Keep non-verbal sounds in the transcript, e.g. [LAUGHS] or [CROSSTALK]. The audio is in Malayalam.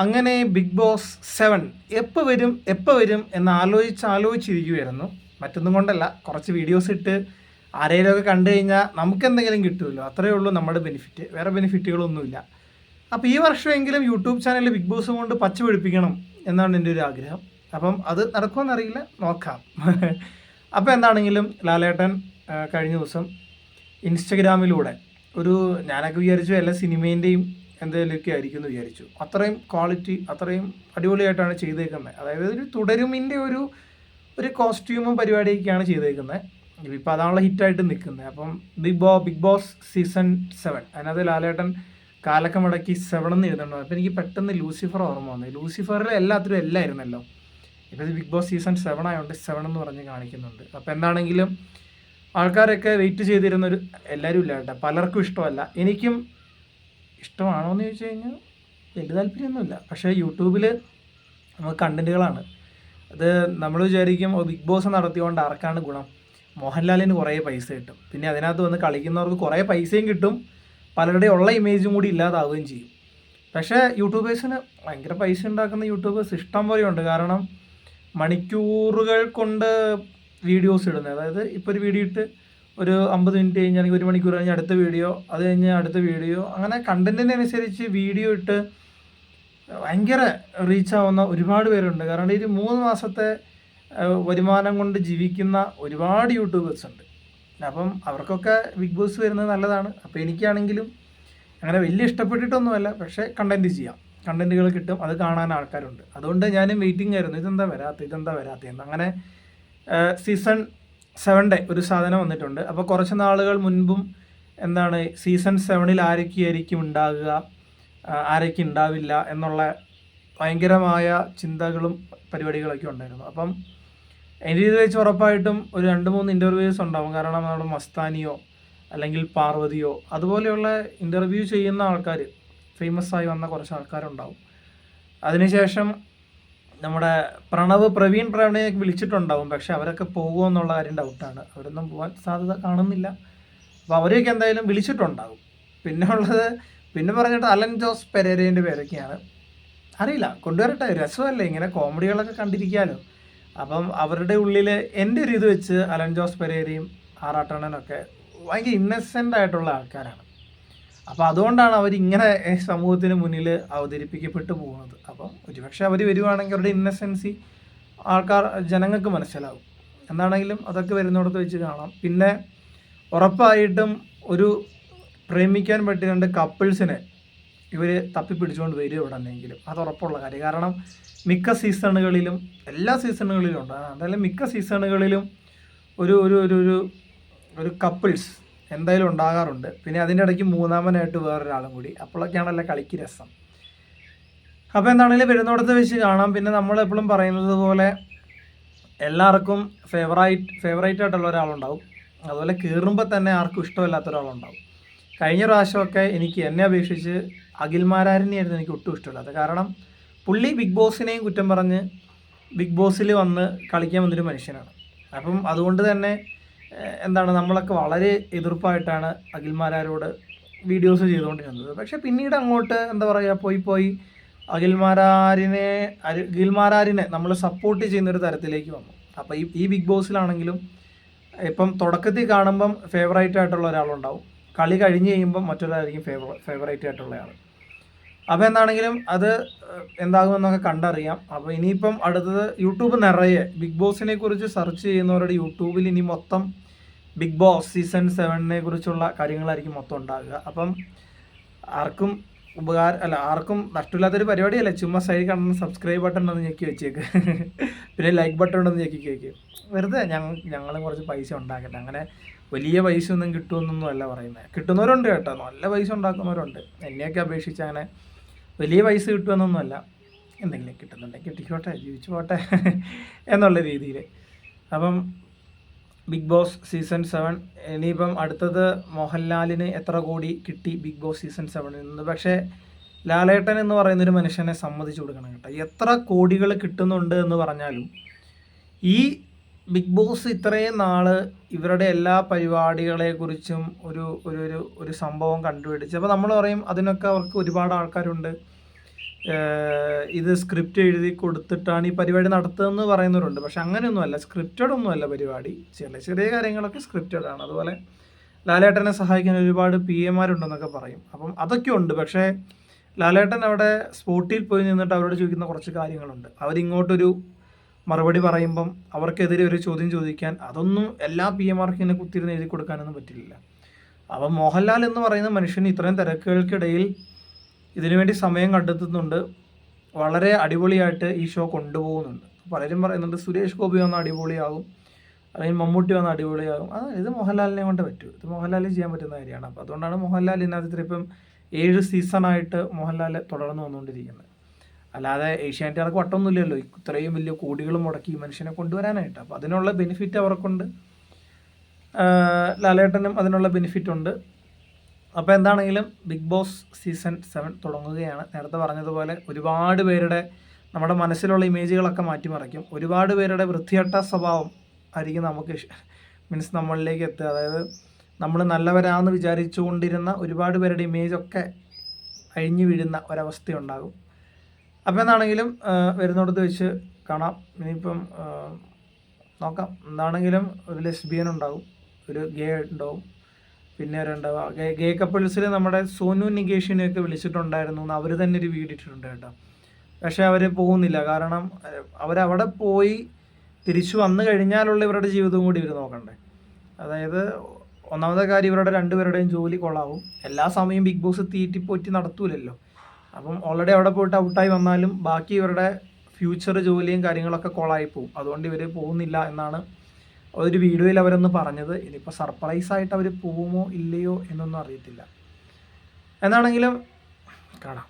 അങ്ങനെ ബിഗ് ബോസ് സെവൻ എപ്പോൾ വരും എപ്പോൾ വരും എന്ന് ആലോചിച്ച് ആലോചിച്ചിരിക്കുമായിരുന്നു മറ്റൊന്നും കൊണ്ടല്ല കുറച്ച് വീഡിയോസ് ഇട്ട് ആരെങ്കിലുമൊക്കെ കണ്ടു കഴിഞ്ഞാൽ നമുക്ക് എന്തെങ്കിലും കിട്ടുമല്ലോ. അത്രയേ ഉള്ളൂ നമ്മുടെ ബെനിഫിറ്റ് വേറെ ബെനിഫിറ്റുകളൊന്നുമില്ല അപ്പോൾ ഈ വർഷമെങ്കിലും യൂട്യൂബ് ചാനലിൽ ബിഗ് ബോസ് കൊണ്ട് പച്ച പിടിപ്പിക്കണം എന്നാണ് എന്റെ ഒരു ആഗ്രഹം. അപ്പം അത് നടക്കുമെന്നറിയില്ല നോക്കാം. [LAUGHS] അപ്പോൾ എന്താണെങ്കിലും ലാലേട്ടൻ കഴിഞ്ഞ ദിവസം ഇൻസ്റ്റഗ്രാമിലൂടെ ഒരു ഞാനൊക്കെ വിചാരിച്ചു എല്ലാ സിനിമേന്റെയും എന്തെങ്കിലുമൊക്കെ ആയിരിക്കും എന്ന് വിചാരിച്ചു. അത്രയും ക്വാളിറ്റി അത്രയും അടിപൊളിയായിട്ടാണ് ചെയ്തേക്കുന്നത്. അതായത് ഒരു തുടരുമിന്റെ ഒരു ഒരു കോസ്റ്റ്യൂമും പരിപാടിയൊക്കെയാണ് ചെയ്തേക്കുന്നത്. ഇപ്പോൾ അതാണല്ലോ ഹിറ്റായിട്ട് നിൽക്കുന്നത്. അപ്പം ബിഗ് ബോ ബിഗ് ബോസ് സീസൺ സെവൻ അതിനകത്ത് ലാലേട്ടൻ കാലൊക്കെ മടക്കി സെവൻ എന്ന് എഴുതുന്നുണ്ട്. അപ്പോൾ എനിക്ക് പെട്ടെന്ന് ലൂസിഫർ ഓർമ്മ വന്നു. ലൂസിഫറിൽ എല്ലാത്തിലും എല്ലായിരുന്നല്ലോ. ഇപ്പോൾ ഇത് ബിഗ് ബോസ് സീസൺ സെവൻ ആയതുകൊണ്ട് സെവൻ എന്ന് പറഞ്ഞ് കാണിക്കുന്നുണ്ട്. അപ്പോൾ എന്താണെങ്കിലും ആൾക്കാരൊക്കെ വെയിറ്റ് ചെയ്തിരുന്നൊരു എല്ലാവരും ഇല്ല കേട്ടോ. പലർക്കും ഇഷ്ടമല്ല. എനിക്കും ഇഷ്ടമാണോ എന്ന് ചോദിച്ചു കഴിഞ്ഞാൽ വലിയ താല്പര്യമൊന്നുമില്ല. പക്ഷേ യൂട്യൂബിൽ നമുക്ക് കണ്ടന്റുകളാണ് അത് നമ്മൾ വിചാരിക്കും ബിഗ് ബോസ് നടത്തിയോണ്ട് ആർക്കാണ് ഗുണം? മോഹൻലാലിന് കുറേ പൈസ കിട്ടും. പിന്നെ അതിനകത്ത് വന്ന് കളിക്കുന്നവർക്ക് കുറേ പൈസയും കിട്ടും. പലരുടെ ഉള്ള ഇമേജും കൂടി ഇല്ലാതാവുകയും ചെയ്യും. പക്ഷേ യൂട്യൂബേഴ്സിന് ഭയങ്കര പൈസ ഉണ്ടാക്കുന്ന യൂട്യൂബേഴ്സ് ഇഷ്ടം പോലെയുണ്ട്. കാരണം മണിക്കൂറുകൾ കൊണ്ട് വീഡിയോസ് ഇടുന്നത്. അതായത് ഇപ്പോൾ ഒരു വീഡിയോ ഇട്ട് ഒരു അമ്പത് മിനിറ്റ് കഴിഞ്ഞ് അല്ലെങ്കിൽ ഒരു മണിക്കൂർ കഴിഞ്ഞ് അടുത്ത വീഡിയോ അത് കഴിഞ്ഞ് അടുത്ത വീഡിയോ അങ്ങനെ കണ്ടന്റിനനുസരിച്ച് വീഡിയോ ഇട്ട് ഭയങ്കര റീച്ച് ആവുന്ന ഒരുപാട് പേരുണ്ട്. കാരണം ഈ മൂന്ന് മാസത്തെ വരുമാനം കൊണ്ട് ജീവിക്കുന്ന ഒരുപാട് യൂട്യൂബേഴ്സ് ഉണ്ട്. അപ്പം അവർക്കൊക്കെ ബിഗ് ബോസ് വരുന്നത് നല്ലതാണ്. അപ്പോൾ എനിക്കാണെങ്കിലും അങ്ങനെ വലിയ ഇഷ്ടപ്പെട്ടിട്ടൊന്നുമല്ല. പക്ഷേ കണ്ടന്റ് ചെയ്യാം. കണ്ടന്റുകൾ കിട്ടും. അത് കാണാൻ ആൾക്കാരുണ്ട്. അതുകൊണ്ട് ഞാനും വെയിറ്റിംഗ് ആയിരുന്നു. ഇതെന്താ വരാത്ത ഇതെന്താ വരാത്തതെന്ന് അങ്ങനെ സീസൺ സെവന്റെ ഒരു സാധനം വന്നിട്ടുണ്ട്. അപ്പോൾ കുറച്ച് നാളുകൾ മുൻപും എന്താണ് സീസൺ സെവനിൽ ആരൊക്കെയായിരിക്കും ഉണ്ടാകുക ആ, ആരൊക്കെ ഉണ്ടാവില്ല എന്നുള്ള ഭയങ്കരമായ ചിന്തകളും പരിപാടികളൊക്കെ ഉണ്ടായിരുന്നു. അപ്പം എന്റെ ഇത് വെച്ച് ഉറപ്പായിട്ടും ഒരു രണ്ട് മൂന്ന് ഇന്റർവ്യൂസ് ഉണ്ടാവും. കാരണം നമ്മുടെ മസ്താനിയോ അല്ലെങ്കിൽ പാർവതിയോ അതുപോലെയുള്ള ഇന്റർവ്യൂ ചെയ്യുന്ന ആൾക്കാർ ഫേമസ് ആയി വന്ന കുറച്ച് ആൾക്കാരുണ്ടാവും. അതിനുശേഷം നമ്മുടെ പ്രണവ് പ്രവീൺ പ്രവീണെ വിളിച്ചിട്ടുണ്ടാവും. പക്ഷെ അവരൊക്കെ പോകുമോ എന്നുള്ള കാര്യം ഡൗട്ടാണ് അവരൊന്നും പോകാൻ സാധ്യത കാണുന്നില്ല. അപ്പോൾ അവരെയൊക്കെ എന്തായാലും വിളിച്ചിട്ടുണ്ടാവും. പിന്നെ ഉള്ളത് പിന്നെ പറഞ്ഞിട്ട് അലൻ ജോസ് പെരേരേന്റെ പേരൊക്കെയാണ്. അറിയില്ല കൊണ്ടുവരട്ടെ. രസമല്ലേ ഇങ്ങനെ കോമഡികളൊക്കെ കണ്ടിരിക്കാമല്ലോ അപ്പം അവരുടെ ഉള്ളിൽ എന്റെ ഒരു ഇത് വെച്ച് അലൻ ജോസ് പെരേരയും ആറാട്ടണനൊക്കെ ഭയങ്കര ഇന്നസെന്റ് ആയിട്ടുള്ള ആൾക്കാരാണ്. അപ്പോൾ അതുകൊണ്ടാണ് അവരിങ്ങനെ സമൂഹത്തിന് മുന്നിൽ അവതരിപ്പിക്കപ്പെട്ടു പോകുന്നത്. അപ്പം ഒരുപക്ഷെ അവർ വരുവാണെങ്കിൽ അവരുടെ ഇന്നസെൻസി ആൾക്കാർ ജനങ്ങൾക്ക് മനസ്സിലാവും. എന്നാണെങ്കിലും അതൊക്കെ വരുന്നിടത്ത് വെച്ച് കാണാം. പിന്നെ ഉറപ്പായിട്ടും ഒരു പ്രേമിക്കാൻ പറ്റിയ രണ്ട് കപ്പിൾസിനെ ഇവർ തപ്പിപ്പിടിച്ചുകൊണ്ട് വരും ഇവിടെ നിന്നെങ്കിലും അത് ഉറപ്പുള്ള കാര്യം. കാരണം മിക്ക സീസണുകളിലും എല്ലാ സീസണുകളിലും ഉണ്ട്. എന്തായാലും മിക്ക സീസണുകളിലും ഒരു ഒരു ഒരു ഒരു കപ്പിൾസ് എന്തായാലും ഉണ്ടാകാറുണ്ട്. പിന്നെ അതിന്റെ ഇടയ്ക്ക് മൂന്നാമനായിട്ട് വേറൊരാളും കൂടി. അപ്പോഴൊക്കെയാണല്ലോ കളിക്ക് രസം. അപ്പോൾ എന്താണെങ്കിലും വരുന്നോടത്ത് വെച്ച് കാണാം. പിന്നെ നമ്മൾ എപ്പോഴും പറയുന്നത് പോലെ എല്ലാവർക്കും ഫേവറൈറ്റ് ഫേവറേറ്റ് ആയിട്ടുള്ള ഒരാളുണ്ടാവും. അതുപോലെ കയറുമ്പോൾ തന്നെ ആർക്കും ഇഷ്ടമില്ലാത്ത ഒരാളുണ്ടാവും. കഴിഞ്ഞ പ്രാവശ്യമൊക്കെ എനിക്ക് എന്നെ അപേക്ഷിച്ച് അഖിൽമാരാരനെയായിരുന്നു എനിക്ക് ഒട്ടും ഇഷ്ടമില്ലാത്തത്. കാരണം പുള്ളി ബിഗ് ബോസിനെയും കുറ്റം പറഞ്ഞ് ബിഗ് ബോസിൽ വന്ന് കളിക്കാൻ വന്നൊരു മനുഷ്യനാണ്. അപ്പം അതുകൊണ്ട് തന്നെ എന്താണ് നമ്മളൊക്കെ വളരെ എതിർപ്പായിട്ടാണ് അഖിൽമാരാരോട് വീഡിയോസ് ചെയ്തുകൊണ്ടിരുന്നത്. പക്ഷെ പിന്നീട് അങ്ങോട്ട് എന്താ പറയുക പോയി പോയി അഖിൽമാരാരിനെ അഖിൽമാരാരിനെ നമ്മൾ സപ്പോർട്ട് ചെയ്യുന്നൊരു തരത്തിലേക്ക് വന്നു. അപ്പോൾ ഈ ഈ ബിഗ് ബോസിലാണെങ്കിലും ഇപ്പം തുടക്കത്തിൽ കാണുമ്പം ഫേവറേറ്റ് ആയിട്ടുള്ള ഒരാളുണ്ടാവും. കളി കഴിഞ്ഞ് കഴിയുമ്പം മറ്റൊരാളായിരിക്കും ഫേവ ഫേവറേറ്റ് ആയിട്ടുള്ള ആൾ അപ്പോൾ എന്താണെങ്കിലും അത് എന്താകുമെന്നൊക്കെ കണ്ടറിയാം. അപ്പോൾ ഇനിയിപ്പം അടുത്തത് യൂട്യൂബ് നിറയെ ബിഗ് ബോസിനെ കുറിച്ച് സെർച്ച് ചെയ്യുന്നവരുടെ യൂട്യൂബിൽ ഇനി മൊത്തം ബിഗ് ബോസ് സീസൺ സെവനിനെ കുറിച്ചുള്ള കാര്യങ്ങളായിരിക്കും മൊത്തം ഉണ്ടാകുക. അപ്പം ആർക്കും ഉപകാര അല്ല ആർക്കും നഷ്ടമില്ലാത്തൊരു പരിപാടിയല്ല. ചുമ്മാ സൈഡ് കാണുന്ന സബ്സ്ക്രൈബ് ബട്ടൺ ഒന്ന് ഞെക്കി വെച്ചേക്ക്. പിന്നെ ലൈക്ക് ബട്ടൺ ഒന്ന് ഞെക്കി കേക്ക് വെറുതെ ഞങ്ങൾ ഞങ്ങളും കുറച്ച് പൈസ ഉണ്ടാക്കട്ടെ. അങ്ങനെ വലിയ പൈസ ഒന്നും കിട്ടുമെന്നൊന്നും അല്ല പറയുന്നത്. കിട്ടുന്നവരുണ്ട് കേട്ടോ. നല്ല പൈസ ഉണ്ടാക്കുന്നവരുണ്ട്. എന്നെയൊക്കെ അപേക്ഷിച്ച് അങ്ങനെ വലിയ പൈസ കിട്ടുമെന്നൊന്നുമല്ല. എന്തെങ്കിലും കിട്ടുന്നുണ്ടെങ്കിൽ കിട്ടിക്കോട്ടെ ജീവിച്ചു പോട്ടെ [LAUGHS] എന്നുള്ള രീതിയിൽ. അപ്പം ബിഗ് ബോസ് സീസൺ സെവൻ ഇനിയിപ്പം അടുത്തത് മോഹൻലാലിന് എത്ര കോടി കിട്ടി ബിഗ് ബോസ് സീസൺ സെവനിൽ നിന്ന്? പക്ഷേ ലാലേട്ടൻ എന്ന് പറയുന്ന ഒരു മനുഷ്യനെ സമ്മതിച്ചു കൊടുക്കണം കേട്ടോ. എത്ര കോടികൾ കിട്ടുന്നുണ്ട് എന്ന് പറഞ്ഞാലും ഈ ബിഗ് ബോസ് ഇത്രയും നാൾ ഇവരുടെ എല്ലാ പരിപാടികളെക്കുറിച്ചും ഒരു ഒരു ഒരു ഒരു സംഭവം കണ്ടുപിടിച്ച്. അപ്പോൾ നമ്മൾ പറയും അതിനൊക്കെ അവർക്ക് ഒരുപാട് ആൾക്കാരുണ്ട്. ഇത് സ്ക്രിപ്റ്റ് എഴുതി കൊടുത്തിട്ടാണ് ഈ പരിപാടി നടത്തുന്നതെന്ന് പറയുന്നവരുണ്ട്. പക്ഷെ അങ്ങനെയൊന്നുമല്ല സ്ക്രിപ്റ്റഡ് ഒന്നുമല്ല പരിപാടി. ചെറിയ ചെറിയ കാര്യങ്ങളൊക്കെ സ്ക്രിപ്റ്റഡ് ആണ് അതുപോലെ ലാലേട്ടനെ സഹായിക്കാൻ ഒരുപാട് പി എമാരുണ്ടെന്നൊക്കെ പറയും. അപ്പം അതൊക്കെ ഉണ്ട് പക്ഷേ ലാലേട്ടൻ അവിടെ സ്പോട്ടിൽ പോയി നിന്നിട്ട് അവരോട് ചോദിക്കുന്ന കുറച്ച് കാര്യങ്ങളുണ്ട്. അവരിങ്ങോട്ടൊരു മറുപടി പറയുമ്പം അവർക്കെതിരെ ഒരു ചോദ്യം ചോദിക്കാൻ അതൊന്നും എല്ലാ പി എമാർക്കും ഇങ്ങനെ കുത്തിരുന്ന് എഴുതി കൊടുക്കാനൊന്നും പറ്റില്ല. അപ്പം മോഹൻലാൽ എന്ന് പറയുന്ന മനുഷ്യൻ ഇത്രയും തിരക്കുകൾക്കിടയിൽ ഇതിനുവേണ്ടി സമയം കണ്ടെത്തുന്നുണ്ട്. വളരെ അടിപൊളിയായിട്ട് ഈ ഷോ കൊണ്ടുപോകുന്നുണ്ട്. പലരും പറയുന്നുണ്ട് സുരേഷ് ഗോപി വന്ന അടിപൊളിയാകും അല്ലെങ്കിൽ മമ്മൂട്ടി വന്ന അടിപൊളിയാകും അത് ഇത് മോഹൻലാലിനെ കൊണ്ട് പറ്റൂ. ഇത് മോഹൻലാലിന് ചെയ്യാൻ പറ്റുന്ന കാര്യമാണ്. അപ്പോൾ അതുകൊണ്ടാണ് മോഹൻലാൽ ഇതിനകത്ത് ഏഴ് സീസണായിട്ട് മോഹൻലാൽ തുടർന്ന് വന്നുകൊണ്ടിരിക്കുന്നത്. അല്ലാതെ ഏഷ്യാനെറ്റുകാർക്ക് വട്ടമൊന്നുമില്ലല്ലോ. ഇത്രയും വലിയ കോടികൾ മുടക്കി മനുഷ്യനെ കൊണ്ടുവരാനായിട്ട്. അപ്പോൾ അതിനുള്ള ബെനിഫിറ്റ് അവർക്കുണ്ട്. ലാലേട്ടനും അതിനുള്ള ബെനിഫിറ്റ് ഉണ്ട്. അപ്പോൾ എന്താണെങ്കിലും ബിഗ് ബോസ് സീസൺ സെവൻ തുടങ്ങുകയാണ്. നേരത്തെ പറഞ്ഞതുപോലെ ഒരുപാട് പേരുടെ നമ്മുടെ മനസ്സിലുള്ള ഇമേജുകളൊക്കെ മാറ്റിമറിക്കും. ഒരുപാട് പേരുടെ വൃത്തികെട്ട സ്വഭാവം ആയിരിക്കും നമുക്ക് മീൻസ് നമ്മളിലേക്ക് എത്തുക. അതായത് നമ്മൾ നല്ലവരാന്ന് വിചാരിച്ചുകൊണ്ടിരുന്ന ഒരുപാട് പേരുടെ ഇമേജൊക്കെ അഴിഞ്ഞു വീഴുന്ന ഒരവസ്ഥയുണ്ടാകും. അപ്പോൾ എന്താണെങ്കിലും വരുന്നിടത്ത് വെച്ച് കാണാം. ഇനിയിപ്പം നോക്കാം. എന്താണെങ്കിലും ഒരു ലെസ്ബിയൻ ഉണ്ടാവും ഒരു ഗേ ഉണ്ടാവും. പിന്നെ ആരുണ്ടാവുക ഗേ ഗേ കപ്പിൾസിൽ നമ്മുടെ സോനു നികേഷിനെയൊക്കെ വിളിച്ചിട്ടുണ്ടായിരുന്നു എന്ന് അവർ തന്നെ ഒരു വീഡിയോ ഇട്ടിട്ടുണ്ട് കേട്ടോ. പക്ഷേ അവർ പോകുന്നില്ല. കാരണം അവരവിടെ പോയി തിരിച്ചു വന്നു കഴിഞ്ഞാലുള്ള ഇവരുടെ ജീവിതവും കൂടി ഇവർ നോക്കണ്ടേ. അതായത് ഒന്നാമത്തെ കാര്യം ഇവരുടെ രണ്ടുപേരുടെയും ജോലി കൊള്ളാവും. എല്ലാ സമയവും ബിഗ് ബോസ് തീറ്റിപ്പോറ്റി നടത്തൂലല്ലോ. അപ്പം ഓൾറെഡി അവിടെ പോയിട്ട് ഔട്ടായി വന്നാലും ബാക്കി ഇവരുടെ ഫ്യൂച്ചർ ജോലിയും കാര്യങ്ങളൊക്കെ കോളായി പോകും അതുകൊണ്ട് ഇവർ പോകുന്നില്ല എന്നാണ് ഒരു വീഡിയോയിൽ അവരൊന്ന് പറഞ്ഞത്. ഇനിയിപ്പോൾ സർപ്രൈസ് ആയിട്ട് അവർ പോകുമോ ഇല്ലയോ എന്നൊന്നും അറിയത്തില്ല. എന്നാണെങ്കിലും കാണാം.